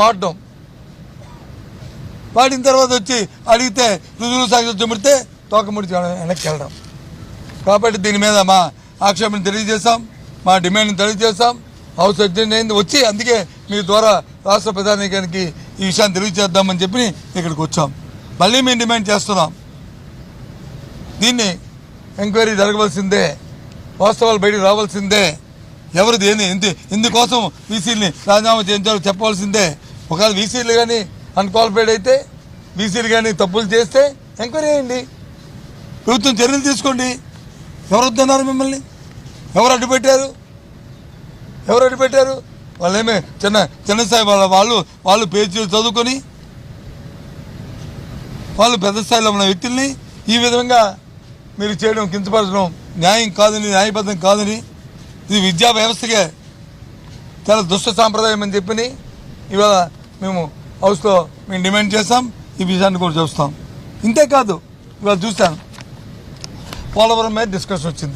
వాడడం వాడిన తర్వాత వచ్చి అడిగితే రుజువు సాక్షి చెబితే తోకముడి వెనక్కి వెళ్ళడం. కాబట్టి దీని మీద మా ఆక్షేపణ తెలియజేశాం మా డిమాండ్ తెలియజేశాం హౌస్ అర్జెంట్ అయింది. వచ్చి అందుకే మీ ద్వారా రాష్ట్ర ప్రధానికానికి ఈ విషయాన్ని తెలియజేద్దామని చెప్పి ఇక్కడికి వచ్చాం. మళ్ళీ మేము డిమాండ్ చేస్తున్నాం. దీన్ని ఎంక్వైరీ జరగవలసిందే వాస్తవాలు బయటకు రావాల్సిందే. ఎవరు దేని ఇందు ఇందుకోసం వీసీని రాజీనామా చేయించాలో చెప్పవలసిందే. ఒకవేళ వీసీలు కానీ అన్క్వాలిఫైడ్ అయితే వీసీలు కానీ తప్పులు చేస్తే ఎంక్వైరీ చేయండి. ప్రభుత్వం చర్యలు తీసుకోండి. ఎవరు వద్దన్నారు మిమ్మల్ని? ఎవరు అడ్డుపెట్టారు ఎవరు అడ్డుపెట్టారు వాళ్ళేమే చిన్న చిన్న స్థాయి వాళ్ళ వాళ్ళు వాళ్ళు పేజీలు చదువుకొని వాళ్ళు పెద్ద స్థాయిలో ఉన్న వ్యక్తుల్ని ఈ విధంగా మీరు చేయడం కించపరచడం న్యాయం కాదని న్యాయబద్ధం కాదని ఇది విద్యా వ్యవస్థకే చాలా దుష్ట సాంప్రదాయం అని చెప్పని ఇవాళ మేము హౌస్లో మేము డిమాండ్ చేస్తాం ఈ విషయాన్ని కూడా చూస్తాం. ఇంతే కాదు ఇవాళ చూస్తాను పోలవరం మీద డిస్కషన్ వచ్చింది.